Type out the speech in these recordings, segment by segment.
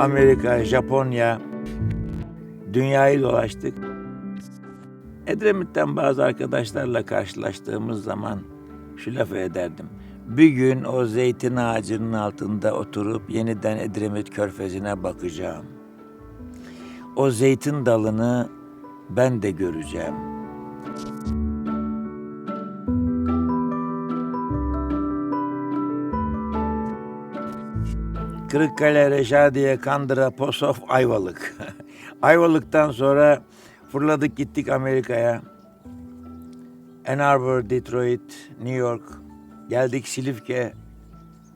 Amerika, Japonya, dünyayı dolaştık. Edremit'ten bazı arkadaşlarla karşılaştığımız zaman şu lafı ederdim. Bir gün o zeytin ağacının altında oturup yeniden Edremit körfezine bakacağım. O zeytin dalını ben de göreceğim. Kırıkkale, Reşadiye, Kandıra, Posof, Ayvalık. Ayvalık'tan sonra fırladık gittik Amerika'ya. Ann Arbor, Detroit, New York. Geldik Silifke.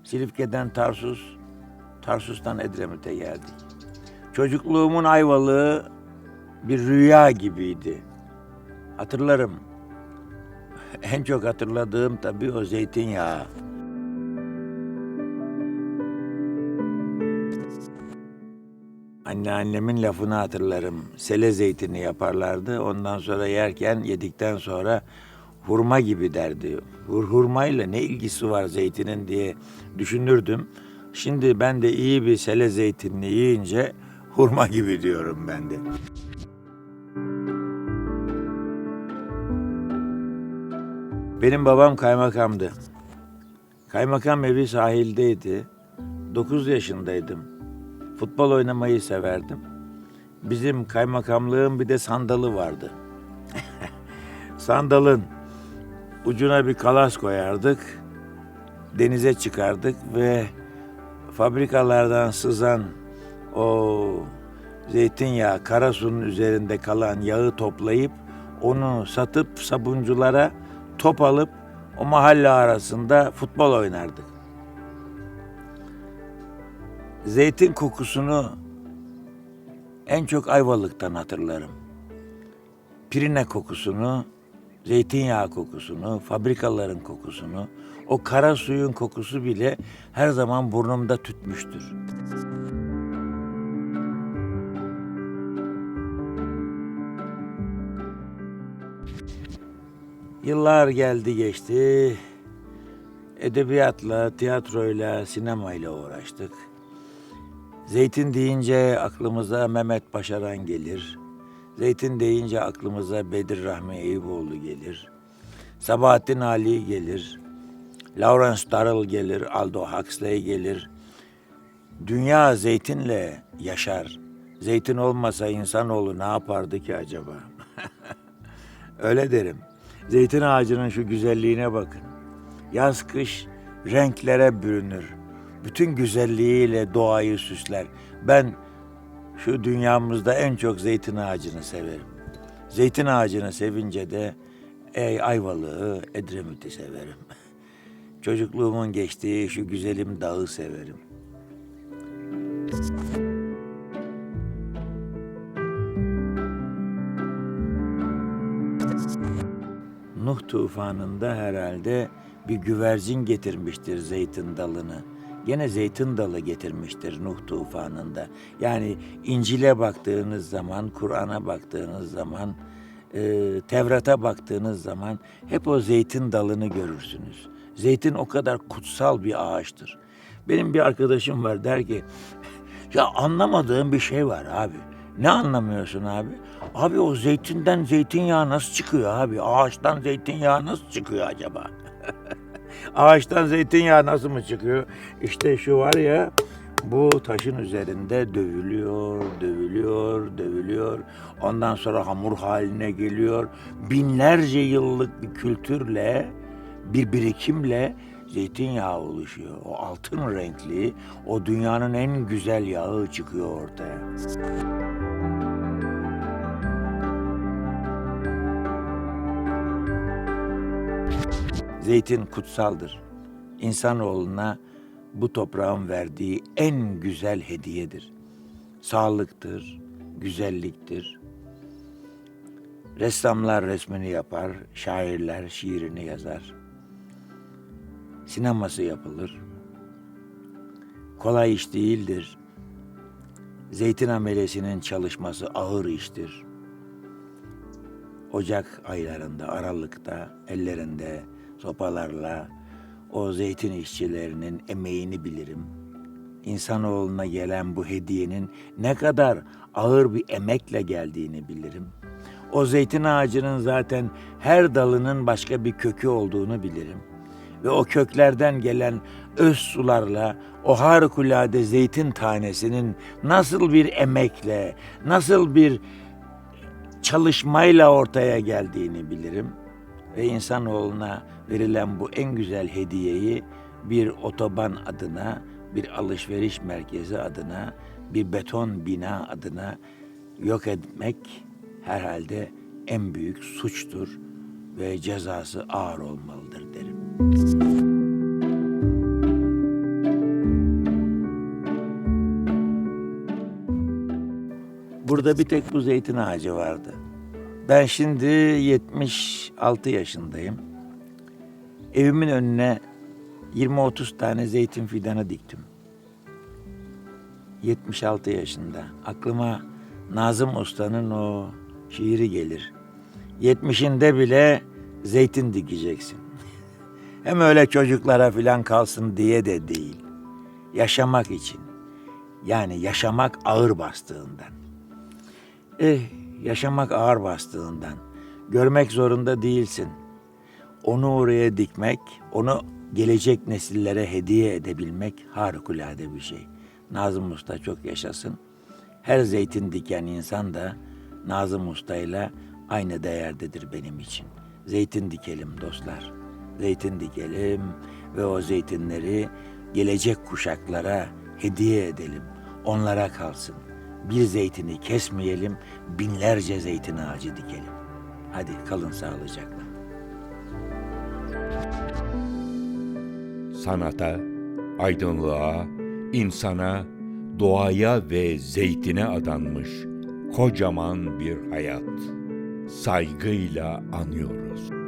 Silifke'den Tarsus. Tarsus'tan Edremit'e geldik. Çocukluğumun Ayvalığı bir rüya gibiydi. Hatırlarım. En çok hatırladığım tabii o zeytinyağı. Anneannemin lafını hatırlarım. Sele zeytini yaparlardı. Ondan sonra yerken, yedikten sonra hurma gibi derdi. Hur hurmayla ne ilgisi var zeytinin diye düşünürdüm. Şimdi ben de iyi bir sele zeytinini yiyince hurma gibi diyorum ben de. Benim babam kaymakamdı. Kaymakam evi sahildeydi. 9 yaşındaydım. Futbol oynamayı severdim. Bizim kaymakamlığın bir de sandalı vardı. Sandalın ucuna bir kalas koyardık. Denize çıkardık ve fabrikalardan sızan o zeytinyağı, kara sunun üzerinde kalan yağı toplayıp onu satıp sabunculara top alıp o mahalle arasında futbol oynardık. Zeytin kokusunu en çok Ayvalık'tan hatırlarım. Pirine kokusunu, zeytinyağı kokusunu, fabrikaların kokusunu, o kara suyun kokusu bile her zaman burnumda tütmüştür. Yıllar geldi geçti. Edebiyatla, tiyatroyla, sinemayla uğraştık. Zeytin deyince aklımıza Mehmet Başaran gelir. Zeytin deyince aklımıza Bedir Rahmi Eyüboğlu gelir. Sabahattin Ali gelir. Lawrence Darrell gelir. Aldo Huxley gelir. Dünya zeytinle yaşar. Zeytin olmasa insanoğlu ne yapardı ki acaba? Öyle derim. Zeytin ağacının şu güzelliğine bakın. Yaz kış renklere bürünür. Bütün güzelliğiyle doğayı süsler. Ben şu dünyamızda en çok zeytin ağacını severim. Zeytin ağacını sevince de ey Ayvalık'ı, Edremit'i severim. Çocukluğumun geçtiği şu güzelim dağı severim. Nuh tufanında herhalde bir güvercin getirmiştir zeytin dalını. Gene zeytin dalı getirmiştir Nuh tufanında. Yani İncil'e baktığınız zaman, Kur'an'a baktığınız zaman, e, Tevrat'a baktığınız zaman hep o zeytin dalını görürsünüz. Zeytin o kadar kutsal bir ağaçtır. Benim bir arkadaşım var der ki, ya anlamadığım bir şey var abi. Ne anlamıyorsun abi? Abi o zeytinden zeytinyağı nasıl çıkıyor abi? Ağaçtan zeytinyağı nasıl çıkıyor acaba? Ağaçtan zeytinyağı nasıl mı çıkıyor? İşte şu var ya bu taşın üzerinde dövülüyor, dövülüyor, dövülüyor. Ondan sonra hamur haline geliyor. Binlerce yıllık bir kültürle, bir birikimle zeytinyağı oluşuyor. O altın renkli, o dünyanın en güzel yağı çıkıyor ortaya. Zeytin kutsaldır. İnsanoğluna bu toprağın verdiği en güzel hediyedir. Sağlıktır, güzelliktir. Ressamlar resmini yapar, şairler şiirini yazar. Sineması yapılır. Kolay iş değildir. Zeytin amelesinin çalışması ağır iştir. Ocak aylarında, Aralık'ta ellerinde sopalarla o zeytin işçilerinin emeğini bilirim. insanoğluna gelen bu hediyenin ne kadar ağır bir emekle geldiğini bilirim. O zeytin ağacının zaten her dalının başka bir kökü olduğunu bilirim. Ve o köklerden gelen öz sularla o harikulade zeytin tanesinin nasıl bir emekle, nasıl bir çalışmayla ortaya geldiğini bilirim. Ve insanoğluna verilen bu en güzel hediyeyi bir otoban adına, bir alışveriş merkezi adına, bir beton bina adına yok etmek herhalde en büyük suçtur ve cezası ağır olmalıdır derim. Burada bir tek bu zeytin ağacı vardı. Ben şimdi 76 yaşındayım. Evimin önüne 20-30 tane zeytin fidanı diktim. 76 yaşında. Aklıma Nazım Usta'nın o şiiri gelir. 70'inde bile zeytin dikeceksin. Hem öyle çocuklara filan kalsın diye de değil. Yaşamak için. Yani yaşamak ağır bastığından. Eh, yaşamak ağır bastığından. Görmek zorunda değilsin. Onu oraya dikmek, onu gelecek nesillere hediye edebilmek harikulade bir şey. Nazım Usta çok yaşasın. Her zeytin diken insan da Nazım Usta'yla aynı değerdedir benim için. Zeytin dikelim dostlar. Zeytin dikelim ve o zeytinleri gelecek kuşaklara hediye edelim. Onlara kalsın. Bir zeytini kesmeyelim, binlerce zeytin ağacı dikelim. Hadi kalın sağlıcakla. sanata, aydınlığa, insana, doğaya ve zeytine adanmış kocaman bir hayat. Saygıyla anıyoruz.